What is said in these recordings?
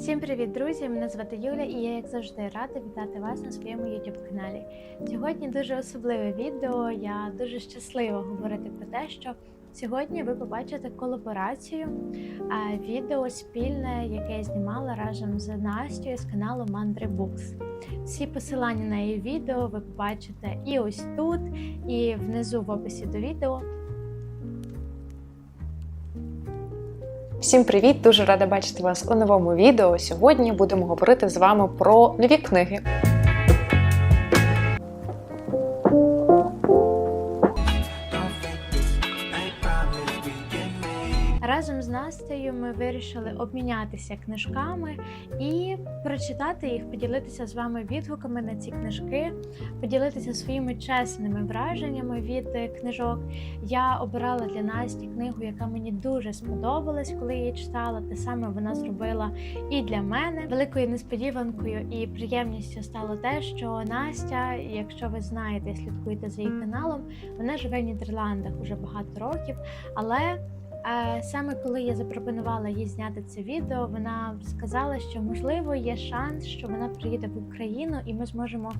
Всім привіт, друзі! Мене звати Юля, і я, як завжди, рада вітати вас на своєму youtube каналі. Сьогодні дуже особливе відео. Я дуже щаслива говорити про те, що сьогодні ви побачите колаборацію відео спільне, яке я знімала разом з Настю з каналу Mandri Books. Всі посилання на її відео ви побачите і ось тут, і внизу в описі до відео. Всім привіт! Дуже рада бачити вас у новому відео. Сьогодні будемо говорити з вами про нові книги. Вирішили обмінятися книжками і прочитати їх, поділитися з вами відгуками на ці книжки, поділитися своїми чесними враженнями від е, книжок. Я обирала для Насті книгу, яка мені дуже сподобалась, коли її читала. Те саме вона зробила і для мене. Великою несподіванкою і приємністю стало те, що Настя, якщо ви знаєте, слідкуєте за її каналом, вона живе в Нідерландах уже багато років, але Саме коли я запропонувала їй зняти це відео, вона сказала, що можливо є шанс, що вона приїде в Україну, і ми зможемо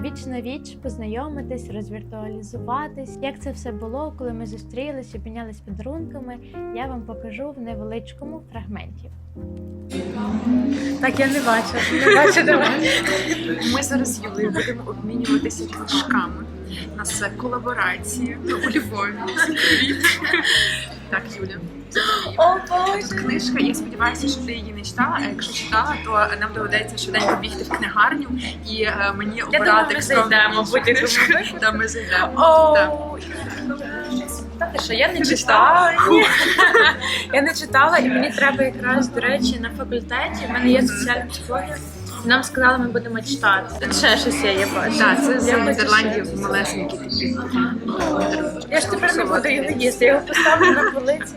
віч на віч познайомитись, розвіртуалізуватись. Як це все було, коли ми зустрілись, обмінялись подарунками, я вам покажу в невеличкому фрагменті. Так, я не бачу, не бачу давай. Ми зараз з Юлею будемо обмінюватися книжками. У нас це колаборація ну, у Львові. Так, Юля. О, Тут книжка, я сподіваюся, що ти її не читала. А якщо читала, то нам доведеться швиденько бігти в книгарню і е, мені обирати ми хто в зайдемо книжку. Та ми зайдемо. Так. О, та ти що, я не читала. читала? Ні. Я не читала, і мені треба якраз, до речі, на факультеті. У мене є соціальна психологія. Нам сказали, ми будемо читати. Ще щось є, я бачу. Так, це з Я Нідерландів малесенькі такі. Я ж тепер не буду його їсти, я його поставлю на полиці.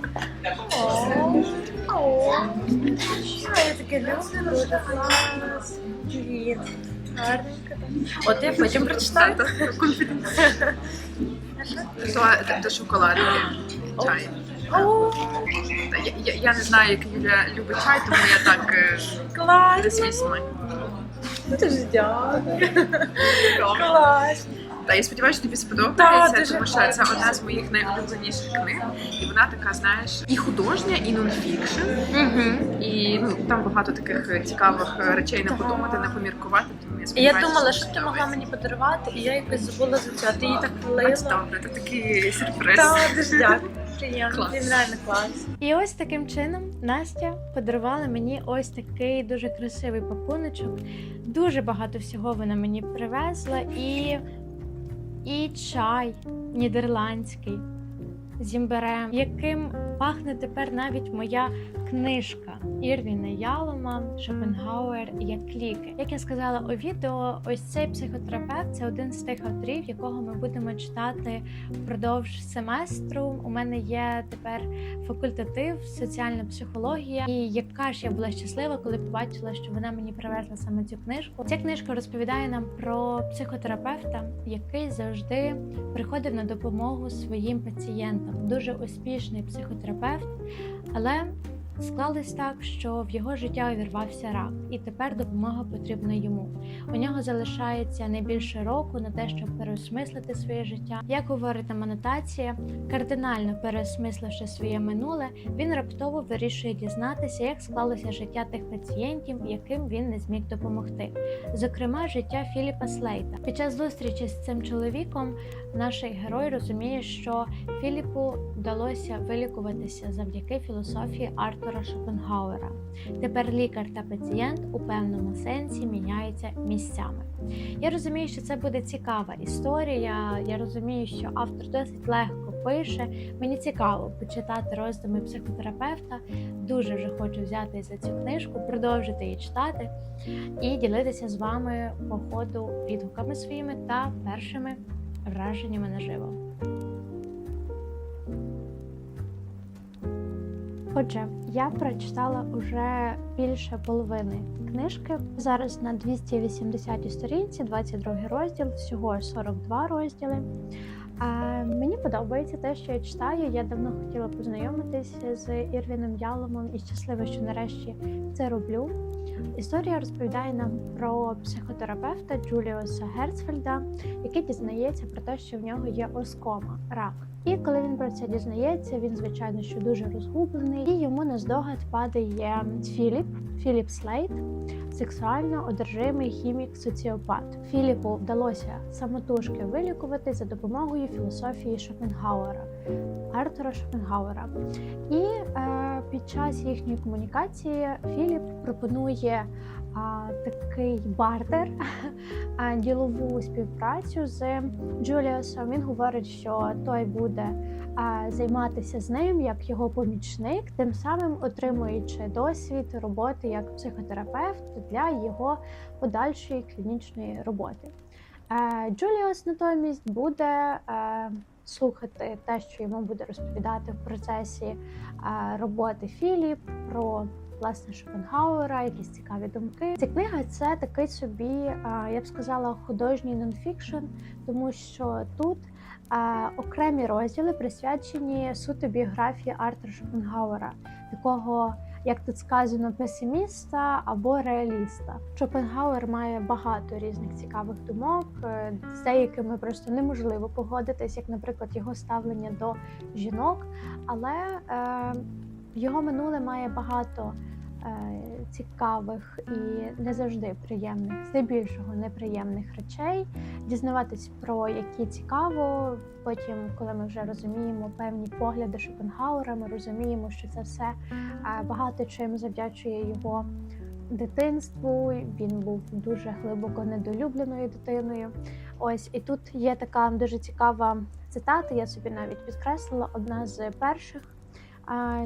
Я таке люблю, дуже клас. Гарненько. От я потім прочитаю. До шоколадки. Чай. Я, я, я не знаю, як Юля любить чай, тому я так е, Дуже дякую. Клас. Та я сподіваюся, що тобі сподобається, дуже тому що це одна з моїх найулюбленіших книг. І вона така, знаєш, і художня, і нонфікшн. Угу. І ну там багато таких цікавих речей не подумати, не поміркувати. Тому я думала, що що ти могла мені подарувати, і я якось забула за це. Ти її так Ось добре, це такий сюрприз. Так, дуже дякую. Приємно. Реально клас. І ось таким чином Настя подарувала мені ось такий дуже красивий пакуночок. Дуже багато всього вона мені привезла. І, і чай нідерландський з імбирем, яким пахне тепер навіть моя книжка Ірвіна Ялома Шопенгауер як ліки. Як я сказала у відео, ось цей психотерапевт це один з тих авторів, якого ми будемо читати впродовж семестру. У мене є тепер факультатив, соціальна психологія. І яка ж я була щаслива, коли побачила, що вона мені привезла саме цю книжку. Ця книжка розповідає нам про психотерапевта, який завжди приходив на допомогу своїм пацієнтам. Дуже успішний психотерапевт, але Склалось так, що в його життя увірвався рак, і тепер допомога потрібна йому. У нього залишається не більше року на те, щоб переосмислити своє життя. Як говорить там анотація, кардинально переосмисливши своє минуле, він раптово вирішує дізнатися, як склалося життя тих пацієнтів, яким він не зміг допомогти. Зокрема, життя Філіпа Слейта. Під час зустрічі з цим чоловіком наш герой розуміє, що Філіпу вдалося вилікуватися завдяки філософії Артура Шопенгауера. Тепер лікар та пацієнт у певному сенсі міняються місцями. Я розумію, що це буде цікава історія. Я розумію, що автор досить легко пише. Мені цікаво почитати роздуми психотерапевта. Дуже вже хочу взяти за цю книжку, продовжити її читати і ділитися з вами по ходу відгуками своїми та першими враженнями наживо. Отже, я прочитала уже більше половини книжки. Зараз на 280 сторінці, 22 розділ, всього 42 розділи. А, мені подобається те, що я читаю. Я давно хотіла познайомитися з Ірвіном Яломом і щаслива, що нарешті це роблю. Історія розповідає нам про психотерапевта Джуліуса Герцфельда, який дізнається про те, що в нього є оскома рак. І коли він про це дізнається, він звичайно що дуже розгублений, і йому на здогад падає Філіп, Філіп Слейт, сексуально одержимий хімік-соціопат. Філіпу вдалося самотужки вилікувати за допомогою філософії Шопенгауера, Артура Шопенгауера. І е, під час їхньої комунікації Філіп пропонує а, такий бартер, а, ділову співпрацю з Джуліусом. Він говорить, що той буде а, займатися з ним як його помічник, тим самим отримуючи досвід роботи як психотерапевт для його подальшої клінічної роботи. Е, Джуліус натомість буде е, слухати те, що йому буде розповідати в процесі е, роботи Філіп про власне Шопенгауера, якісь цікаві думки. Ця книга це такий собі, я б сказала, художній нонфікшн, тому що тут окремі розділи присвячені суто біографії Артура Шопенгауера, такого. Як тут сказано, песиміста або реаліста. Шопенгауер має багато різних цікавих думок, е, з деякими просто неможливо погодитись, як, наприклад, його ставлення до жінок. Але е, його минуле має багато цікавих і не завжди приємних, здебільшого неприємних речей. Дізнаватись про які цікаво. Потім, коли ми вже розуміємо певні погляди Шопенгауера, ми розуміємо, що це все е, багато чим завдячує його дитинству. Він був дуже глибоко недолюбленою дитиною. Ось і тут є така дуже цікава цитата. Я собі навіть підкреслила одна з перших.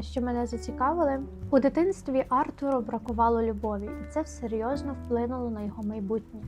Що мене зацікавили у дитинстві Артуру бракувало любові, і це серйозно вплинуло на його майбутнє.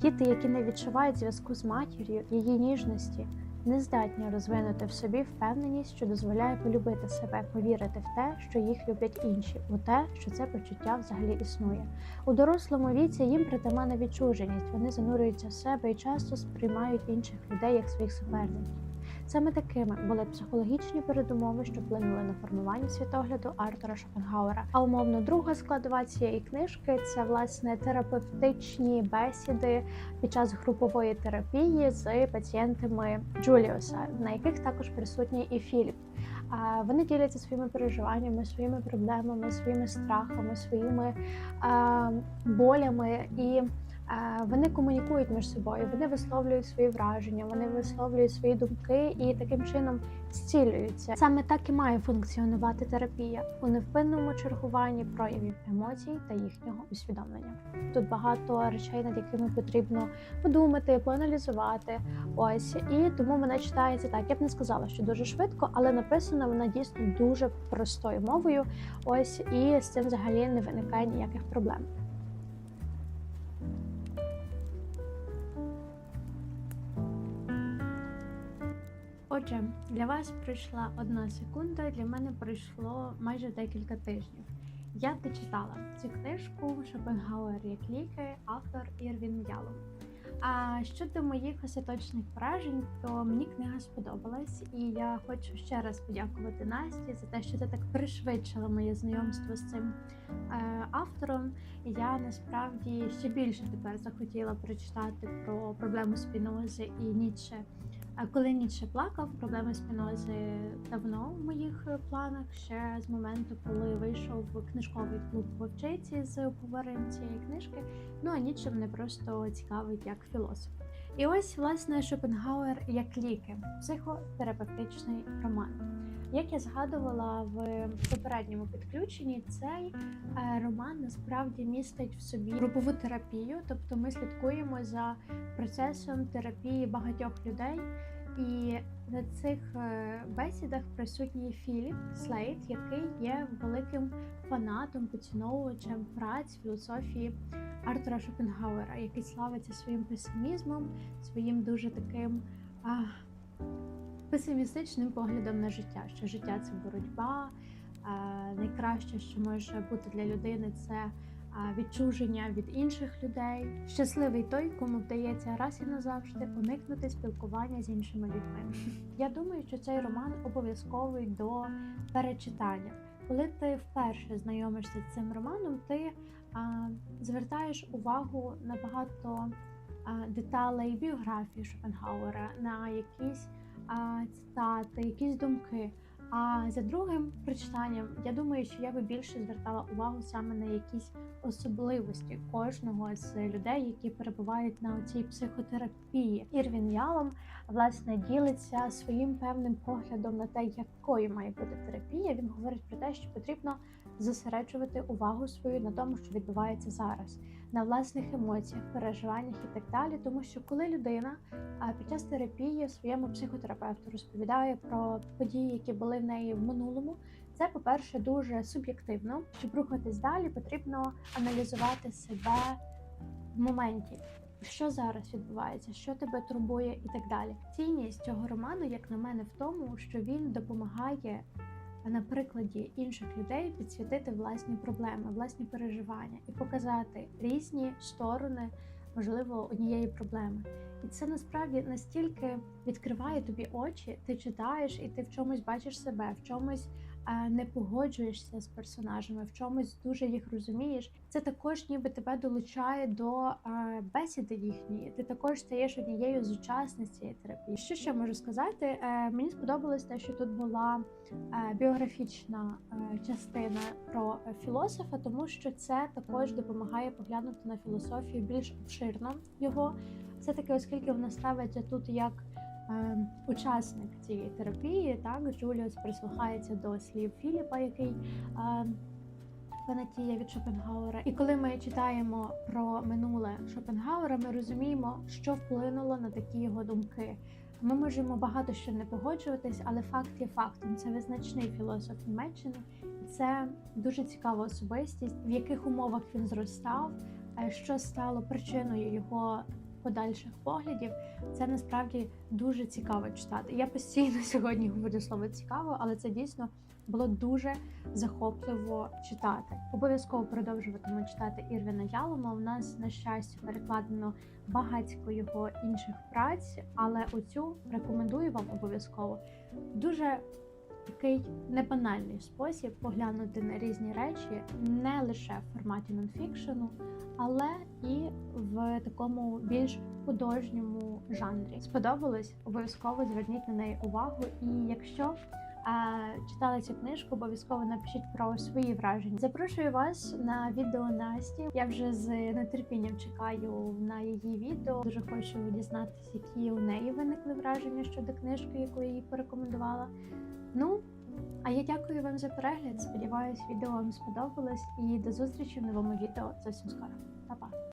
Діти, які не відчувають зв'язку з матір'ю, її ніжності, не здатні розвинути в собі впевненість, що дозволяє полюбити себе, повірити в те, що їх люблять інші, у те, що це почуття взагалі існує. У дорослому віці їм притаманна відчуженість. Вони занурюються в себе і часто сприймають інших людей як своїх суперників. Саме такими були психологічні передумови, що вплинули на формування світогляду Артура Шопенгауера. А умовно друга складова цієї книжки це власне терапевтичні бесіди під час групової терапії з пацієнтами Джуліуса, на яких також присутній і Філіп. Вони діляться своїми переживаннями, своїми проблемами, своїми страхами, своїми болями і. Вони комунікують між собою, вони висловлюють свої враження, вони висловлюють свої думки і таким чином зцілюються. Саме так і має функціонувати терапія у невпинному чергуванні проявів емоцій та їхнього усвідомлення. Тут багато речей, над якими потрібно подумати, поаналізувати. Ось і тому вона читається так. Я б не сказала, що дуже швидко, але написана вона дійсно дуже простою мовою. Ось і з цим взагалі не виникає ніяких проблем. Отже, для вас пройшла одна секунда, для мене пройшло майже декілька тижнів. Я дочитала цю книжку Шопенгауер як ліки, автор Ірвін Ялом. А щодо моїх остаточних вражень, то мені книга сподобалась, і я хочу ще раз подякувати Насті за те, що ти так пришвидшила моє знайомство з цим е, автором. Я насправді ще більше тепер захотіла прочитати про проблему спінози і Ніцше. А коли Ніцше плакав, проблеми спінози давно в моїх планах, ще з моменту, коли вийшов книжковий клуб вовчиці з оповарем цієї книжки. Ну а Ніцше мене просто цікавить як філософ. І ось власне Шопенгауер як ліки, психотерапевтичний роман. Як я згадувала в попередньому підключенні, цей е, роман насправді містить в собі групову терапію, тобто ми слідкуємо за процесом терапії багатьох людей. І на цих е, бесідах присутній Філіп Слейт, який є великим фанатом, поціновувачем праць філософії Артура Шопенгауера, який славиться своїм песимізмом, своїм дуже таким песимістичним поглядом на життя, що життя це боротьба, найкраще, що може бути для людини, це відчуження від інших людей. Щасливий той, кому вдається раз і назавжди уникнути спілкування з іншими людьми. Я думаю, що цей роман обов'язковий до перечитання. Коли ти вперше знайомишся з цим романом, ти а, звертаєш увагу на багато а, деталей біографії Шопенгауера, на якісь цитати, якісь думки. А за другим прочитанням, я думаю, що я би більше звертала увагу саме на якісь особливості кожного з людей, які перебувають на цій психотерапії. Ірвін Ялом власне ділиться своїм певним поглядом на те, якою має бути терапія. Він говорить про те, що потрібно зосереджувати увагу свою на тому, що відбувається зараз, на власних емоціях, переживаннях і так далі. Тому що коли людина під час терапії своєму психотерапевту розповідає про події, які були в неї в минулому, це, по-перше, дуже суб'єктивно. Щоб рухатись далі, потрібно аналізувати себе в моменті. Що зараз відбувається, що тебе турбує, і так далі. Цінність цього роману, як на мене, в тому, що він допомагає на прикладі інших людей підсвітити власні проблеми, власні переживання і показати різні сторони, можливо, однієї проблеми. І це насправді настільки відкриває тобі очі, ти читаєш і ти в чомусь бачиш себе, в чомусь не погоджуєшся з персонажами, в чомусь дуже їх розумієш. Це також ніби тебе долучає до бесіди їхньої. Ти також стаєш однією з учасниць цієї терапії. Що ще можу сказати? Е, мені сподобалось те, що тут була е, біографічна е, частина про філософа, тому що це також допомагає поглянути на філософію більш обширно його. Все таки, оскільки вона ставиться тут як учасник цієї терапії, так Джуліус прислухається до слів Філіпа, який е, фанатіє від Шопенгауера. І коли ми читаємо про минуле Шопенгауера, ми розуміємо, що вплинуло на такі його думки. Ми можемо багато що не погоджуватись, але факт є фактом. Це визначний філософ Німеччини. Це дуже цікава особистість, в яких умовах він зростав, е, що стало причиною його подальших поглядів. Це насправді дуже цікаво читати. Я постійно сьогодні говорю слово цікаво, але це дійсно було дуже захопливо читати. Обов'язково продовжуватиму читати Ірвіна Ялома. У нас на щастя перекладено багатько його інших праць, але оцю рекомендую вам обов'язково. Дуже такий небанальний спосіб поглянути на різні речі, не лише в форматі нонфікшену, але і в такому більш художньому жанрі. Сподобалось? Обов'язково зверніть на неї увагу. І якщо е, читали цю книжку, обов'язково напишіть про свої враження. Запрошую вас на відео Насті. Я вже з нетерпінням чекаю на її відео. Дуже хочу дізнатися, які у неї виникли враження щодо книжки, яку я їй порекомендувала. Ну, а я дякую вам за перегляд. Сподіваюсь, відео вам сподобалось і до зустрічі в новому відео зовсім скоро. Па-па!